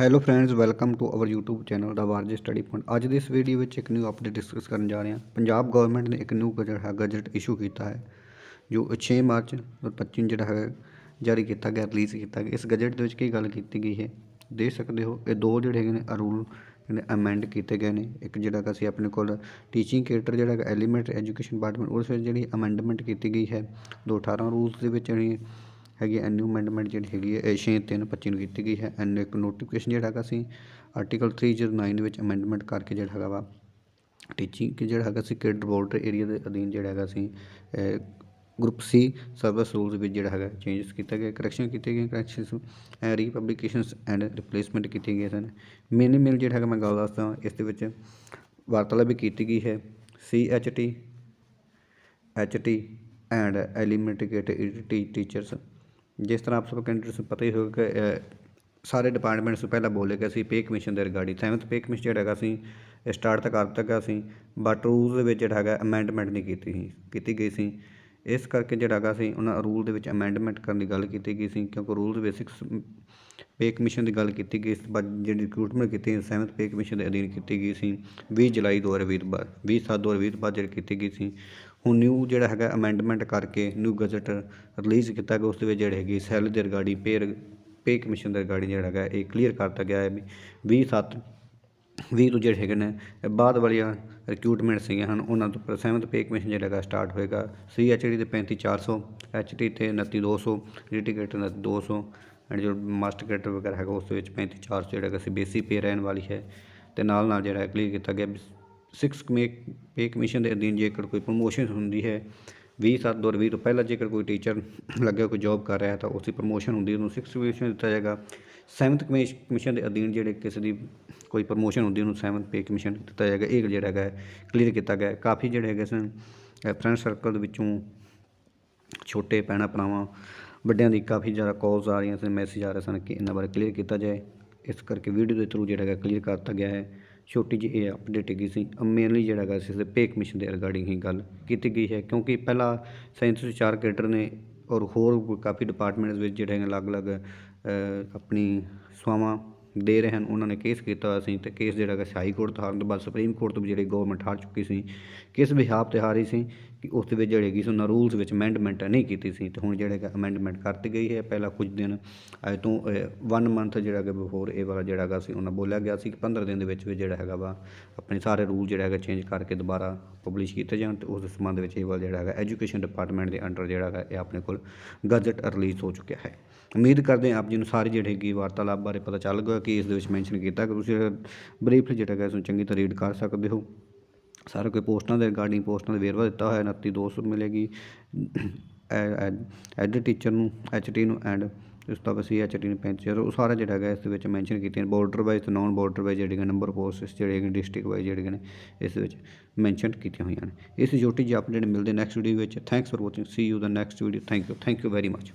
Hello friends welcome to our YouTube channel ਦਾ ਵਾਰਜ study point ਅੱਜ ਦੀ ਇਸ ਵੀਡੀਓ ਵਿੱਚ ਇੱਕ ਨਿਊ ਅਪਡੇਟ ਡਿਸਕਸ ਕਰਨ ਜਾ ਰਹੇ ਹਾਂ। ਪੰਜਾਬ ਗਵਰਨਮੈਂਟ ਨੇ ਇੱਕ ਨਿਊ ਗਜਟ ਹੈ ਗਜਟ ਇਸ਼ੂ ਕੀਤਾ ਹੈ, ਜੋ 6 ਮਾਰਚ 2025 ਜਿਹੜਾ ਹੈ ਜਾਰੀ ਕੀਤਾ ਗਿਆ ਰਿਲੀਜ਼ ਕੀਤਾ ਗਿਆ। ਇਸ ਗਜਟ ਦੇ ਵਿੱਚ ਕੀ ਗੱਲ ਕੀਤੀ ਗਈ ਹੈ? ਦੇਖ ਸਕਦੇ ਹੋ, ਇਹ ਦੋ ਜਿਹੜੇ ਹੈਗੇ ਨੇ ਰੂਲ ਜਿਹੜੇ ਅਮੈਂਡ ਕੀਤੇ ਗਏ ਨੇ। ਇੱਕ ਜਿਹੜਾ ਕਿ ਅਸੀਂ ਆਪਣੇ ਕੋਲ ਟੀਚਿੰਗ ਕੇਟਰ ਜਿਹੜਾ ਹੈਗਾ ਐਲੀਮੈਂਟਰੀ ਐਜੂਕੇਸ਼ਨ ਡਿਪਾਰਟਮੈਂਟ ਉਸ ਵਿੱਚ ਜਿਹੜੀ ਅਮੈਂਡਮੈਂਟ ਕੀਤੀ ਗਈ ਹੈ। 218 ਰੂਲਸ ਦੇ ਵਿੱਚ ਜਿਹੜੀ ਹੈਗੀ ਹੈ ਨਿਊ ਅਮੈਂਡਮੈਂਟ ਜਿਹੜੀ ਹੈਗੀ ਹੈ, ਇਹ ਛੇ ਤਿੰਨ ਪੱਚੀ ਨੂੰ ਕੀਤੀ ਗਈ ਹੈ ਐਂਡ ਇੱਕ ਨੋਟੀਫਿਕੇਸ਼ਨ ਜਿਹੜਾ ਹੈਗਾ ਸੀ ਆਰਟੀਕਲ 309 ਦੇ ਵਿੱਚ ਅਮੈਂਡਮੈਂਟ ਕਰਕੇ ਜਿਹੜਾ ਹੈਗਾ ਵਾ ਟੀਚਿੰਗ ਕਿ ਜਿਹੜਾ ਹੈਗਾ ਸੀ ਕਿਡ ਬਾਰਡਰ ਏਰੀਆ ਦੇ ਅਧੀਨ ਜਿਹੜਾ ਹੈਗਾ ਸੀ ਗਰੁੱਪ ਸੀ ਸਰਵਿਸ ਰੂਲਸ ਵਿੱਚ ਜਿਹੜਾ ਹੈਗਾ ਚੇਂਜਸ ਕੀਤਾ ਗਿਆ ਕਰੈਕਸ਼ਨ ਕੀਤੇ ਗਏ ਕਰੈਕਸ਼ਨਸ ਰੀਪਬਲਿਕੇਸ਼ਨਸ ਐਂਡ ਰਿਪਲੇਸਮੈਂਟ ਕੀਤੀਆਂ ਗਈਆਂ ਸਨ। ਮੇਨ ਮੇਨ ਜਿਹੜਾ ਹੈਗਾ, ਮੈਂ ਗੱਲ ਦੱਸਦਾ ਇਸ ਦੇ ਵਿੱਚ ਵਾਰਤਾਲਾਪ ਵੀ ਕੀਤੀ ਗਈ ਹੈ C H T H T and elementary teachers ਜਿਸ ਤਰ੍ਹਾਂ ਆਪ ਸਭ ਕੈਂਡੀਡੇਟਸ ਨੂੰ ਪਤਾ ਹੀ ਹੋਗਾ ਕਿ ਸਾਰੇ ਡਿਪਾਰਟਮੈਂਟਸ ਨੂੰ ਪਹਿਲਾਂ ਬੋਲੇ ਕਿ ਅਸੀਂ ਪੇ ਕਮਿਸ਼ਨ ਦੇ ਰਿਗਾਰਡਿੰਗ ਸੈਵਨਥ ਪੇ ਕਮਿਸ਼ਨ ਜਿਹੜਾ ਹੈਗਾ ਸੀ ਸਟਾਰਟ ਤਾਂ ਕਰ ਦਿੱਤਾ ਗਿਆ ਸੀ ਬਟ ਰੂਲਸ ਦੇ ਵਿੱਚ ਜਿਹੜਾ ਹੈਗਾ ਅਮੈਂਡਮੈਂਟ ਨਹੀਂ ਕੀਤੀ ਸੀ, ਕੀਤੀ ਗਈ ਸੀ। ਇਸ ਕਰਕੇ ਜਿਹੜਾ ਹੈਗਾ ਸੀ, ਉਹਨਾਂ ਰੂਲ ਦੇ ਵਿੱਚ ਅਮੈਂਡਮੈਂਟ ਕਰਨ ਦੀ ਗੱਲ ਕੀਤੀ ਗਈ ਸੀ, ਕਿਉਂਕਿ ਰੂਲ ਦੇ ਬੇਸਿਕਸ ਪੇ ਕਮਿਸ਼ਨ ਦੀ ਗੱਲ ਕੀਤੀ ਗਈ ਇਸ ਤੋਂ ਬਾਅਦ ਜਿਹੜੀ ਰਿਕਰੂਟਮੈਂਟ ਕੀਤੀ ਸੈਵਨਥ ਪੇ ਕਮਿਸ਼ਨ ਦੇ ਅਧੀਨ ਕੀਤੀ ਗਈ ਸੀ 20 ਜੁਲਾਈ 2020 ਤੋਂ ਬਾਅਦ 20 ਸੱਤ 2020 ਤੋਂ ਬਾਅਦ ਜਿਹੜੀ ਕੀਤੀ ਗਈ ਸੀ, ਹੁਣ ਨਿਊ ਜਿਹੜਾ ਹੈਗਾ ਅਮੈਂਡਮੈਂਟ ਕਰਕੇ ਨਿਊ ਗਜ਼ਟ ਰਿਲੀਜ਼ ਕੀਤਾ ਗਿਆ, ਉਸ ਦੇ ਵਿੱਚ ਜਿਹੜੇ ਹੈਗੀ ਸੈਲ ਦੇ ਰਿਗਾਰਡਿੰਗ ਪੇ ਪੇ ਕਮਿਸ਼ਨ ਦੇ ਰਿਗਾਰਡਿੰਗ ਜਿਹੜਾ ਹੈਗਾ, ਇਹ ਕਲੀਅਰ ਕਰਤਾ ਗਿਆ ਹੈ ਵੀ 20 ਸੱਤ 20 ਤੋਂ ਜਿਹੜੇ ਹੈਗੇ ਨੇ ਬਾਅਦ ਵਾਲੀਆਂ ਰਿਕਰੂਟਮੈਂਟ ਸੀਗੀਆਂ ਹਨ, ਉਹਨਾਂ ਤੋਂ ਪਰ ਸੈਵਨਥ ਪੇ ਕਮਿਸ਼ਨ ਜਿਹੜਾ ਹੈਗਾ ਸਟਾਰਟ ਹੋਏਗਾ ਸੀ ਐਚ ਡੀ ਤੇ 35400 ਐਚ ਟੀ ਤੇ 29200 ਰੀਟੀਕੇਟ 29200 ਐਂਡ ਜੋ ਮਾਸਟਰ ਕੈਟਰ ਵਗੈਰਾ ਹੈਗਾ ਉਸ ਦੇ ਵਿੱਚ 35400 ਜਿਹੜਾ ਹੈਗਾ ਸੀ ਬੇਸਿਕ ਪੇ ਰਹਿਣ ਵਾਲੀ ਹੈ ਤੇ ਨਾਲ ਨਾਲ ਜਿਹੜਾ ਕਲੀਅਰ ਕੀਤਾ ਗਿਆ 6 ਪੇ ਕਮਿਸ਼ਨ ਦੇ ਅਧੀਨ ਜੇਕਰ ਕੋਈ ਪ੍ਰਮੋਸ਼ਨ ਹੁੰਦੀ ਹੈ 20 ਸੱਤ ਦੋ ਵੀਹ ਤੋਂ ਪਹਿਲਾਂ ਜੇਕਰ ਕੋਈ ਟੀਚਰ ਲੱਗਿਆ ਕੋਈ ਜੌਬ ਕਰ ਰਿਹਾ ਤਾਂ ਉਸ ਦੀ ਪ੍ਰਮੋਸ਼ਨ ਹੁੰਦੀ ਉਹਨੂੰ 6 ਕਮਿਸ਼ਨ ਦਿੱਤਾ ਜਾਏਗਾ। ਸੈਵਨਥ ਕਮਿਸ਼ਨ ਦੇ ਅਧੀਨ ਜਿਹੜੇ ਕਿਸੇ ਦੀ ਕੋਈ ਪ੍ਰਮੋਸ਼ਨ ਹੁੰਦੀ ਉਹਨੂੰ ਸੈਵਨਥ ਪੇ ਕਮਿਸ਼ਨ ਦਿੱਤਾ ਜਾਏਗਾ। ਇਹ ਜਿਹੜਾ ਹੈਗਾ ਕਲੀਅਰ ਕੀਤਾ ਗਿਆ ਕਾਫੀ ਜਿਹੜੇ ਹੈਗੇ ਸਨ ਫਰੈਂਡ ਸਰਕਲ ਦੇ ਵਿੱਚੋਂ ਛੋਟੇ ਭੈਣਾਂ ਭਰਾਵਾਂ ਵੱਡਿਆਂ ਦੀ ਕਾਫੀ ਜ਼ਿਆਦਾ ਕਾਲਸ ਆ ਰਹੀਆਂ ਸਨ ਮੈਸੇਜ ਆ ਰਹੇ ਸਨ ਕਿ ਇਹਨਾਂ ਬਾਰੇ ਕਲੀਅਰ ਕੀਤਾ ਜਾਏ। ਇਸ ਕਰਕੇ ਵੀਡੀਓ ਦੇ ਥਰੂ ਜਿਹੜਾ ਹੈਗਾ ਕਲੀਅਰ ਕਰਤਾ ਗਿਆ ਹੈ। ਛੋਟੀ ਜਿਹੀ ਇਹ ਅਪਡੇਟ ਹੈਗੀ ਸੀ। ਮੇਨਲੀ ਜਿਹੜਾ ਹੈਗਾ ਸੀ, ਇਸ ਦੇ ਪੇ ਕਮਿਸ਼ਨ ਦੇ ਰਿਗਾਰਡਿੰਗ ਹੀ ਗੱਲ ਕੀਤੀ ਗਈ ਹੈ, ਕਿਉਂਕਿ ਪਹਿਲਾਂ ਸਾਇੰਸ ਦੇ ਚਾਰ ਕੈਡਰ ਨੇ ਔਰ ਹੋਰ ਕਾਫੀ ਡਿਪਾਰਟਮੈਂਟਸ ਵਿੱਚ ਜਿਹੜੇ ਨੇ ਅਲੱਗ-ਅਲੱਗ ਆਪਣੀ ਸਵਾਵਾਂ ਦੇ ਰਹੇ ਹਨ। ਉਹਨਾਂ ਨੇ ਕੇਸ ਕੀਤਾ ਹੋਇਆ ਸੀ ਤੇ ਕੇਸ ਜਿਹੜਾ ਹੈਗਾ ਹਾਈ ਕੋਰਟ ਤੋਂ ਹਾਰਨ ਤੋਂ ਬਾਅਦ ਸੁਪਰੀਮ ਕੋਰਟ ਤੋਂ ਵੀ ਜਿਹੜੀ ਗਵਰਨਮੈਂਟ ਹਾਰ ਚੁੱਕੀ ਸੀ ਕਿਸ ਬਿਹਾਫ ਤੇ ਹਾਰੀ ਸੀ। ਕਿ ਉਸ ਦੇ ਵਿੱਚ ਜਿਹੜੇ ਹੈਗੀ ਸੀ, ਉਹਨਾਂ ਰੂਲਸ ਵਿੱਚ ਅਮੈਂਡਮੈਂਟ ਨਹੀਂ ਕੀਤੀ ਸੀ, ਤੇ ਹੁਣ ਜਿਹੜਾ ਹੈਗਾ ਅਮੈਂਡਮੈਂਟ ਕਰਤੀ ਗਈ ਹੈ, ਪਹਿਲਾਂ ਕੁਝ ਦਿਨ ਅੱਜ ਤੋਂ 1 ਮੰਥ ਜਿਹੜਾ ਕਿ ਬਿਫੋਰ ਇਹ ਵਾਲਾ ਜਿਹੜਾ ਹੈਗਾ ਸੀ, ਉਹਨਾਂ ਬੋਲਿਆ ਗਿਆ ਸੀ ਕਿ 15 ਦਿਨ ਦੇ ਵਿੱਚ ਵੀ ਜਿਹੜਾ ਹੈਗਾ ਵਾ, ਆਪਣੇ ਸਾਰੇ ਰੂਲ ਜਿਹੜਾ ਹੈਗਾ ਚੇਂਜ ਕਰਕੇ ਦੁਬਾਰਾ ਪਬਲਿਸ਼ ਕੀਤੇ ਜਾਣ, ਤੇ ਉਸ ਦੇ ਸੰਬੰਧ ਵਿੱਚ ਇਹ ਵਾਲਾ ਜਿਹੜਾ ਹੈਗਾ ਐਜੂਕੇਸ਼ਨ ਡਿਪਾਰਟਮੈਂਟ ਦੇ ਅੰਡਰ ਜਿਹੜਾ ਹੈਗਾ, ਇਹ ਆਪਣੇ ਕੋਲ ਗਜ਼ਟ ਰਿਲੀਜ਼ ਹੋ ਚੁੱਕਿਆ ਹੈ। ਉਮੀਦ ਕਰਦੇ ਹਾਂ ਆਪ ਜੀ ਨੂੰ ਸਾਰੇ ਜਿਹੜੇ ਹੈਗੀ ਵਾਰਤਾਲਾਪ ਬਾਰੇ ਪਤਾ ਚੱਲ ਗਿਆ, ਕਿ ਇਸ ਦੇ ਵਿੱਚ ਮੈਂਸ਼ਨ ਕੀਤਾ ਕਿ ਤੁਸੀਂ ਬਰੀਫਲੀ ਜਿਹੜਾ ਹੈਗਾ, ਇਸ ਨੂੰ ਚੰਗੀ ਤਰ੍ਹਾਂ ਰੀਡ ਕਰ ਸਕਦੇ ਹੋ। ਸਾਰਾ ਕੋਈ ਪੋਸਟਾਂ ਦੇ ਰਿਗਾਰਡਿੰਗ ਪੋਸਟਾਂ ਦਾ ਵੇਰਵਾ ਦਿੱਤਾ ਹੋਇਆ 29200 ਮਿਲੇਗੀ। ਐਡ ਟੀਚਰ ਨੂੰ ਐਚਟੀ ਨੂੰ ਐਂਡ ਇਸ ਤੋਂ ਬਾਅਦ ਸੀ ਐਚਟੀ ਨੂੰ 35 ਉਹ ਸਾਰਾ ਜਿਹੜਾ ਹੈਗਾ ਇਸ ਦੇ ਵਿੱਚ ਮੈਂਸ਼ਨ ਕੀਤੀਆਂ ਬਾਰਡਰ ਵਾਈਜ਼ ਤੇ ਨਾਨ ਬਾਰਡਰ ਵਾਈਜ਼ ਜਿਹੜੇ ਨੰਬਰ ਪੋਸਟਸ ਜਿਹੜੇ ਹੈਗੇ ਡਿਸਟ੍ਰਿਕਟ ਵਾਈਜ਼ ਜਿਹੜੇ ਨੇ, ਇਸ ਵਿੱਚ ਮੈਂਸ਼ਨ ਕੀਤੀਆਂ ਹੋਈਆਂ ਨੇ। ਇਸ ਛੋਟੀ ਜਿਹੀ ਅਪਡੇਟ ਮਿਲਦੇ ਨੈਕਸਟ ਵੀਡੀਓ ਵਿੱਚ thanks for watching see you the next video thank you thank you very much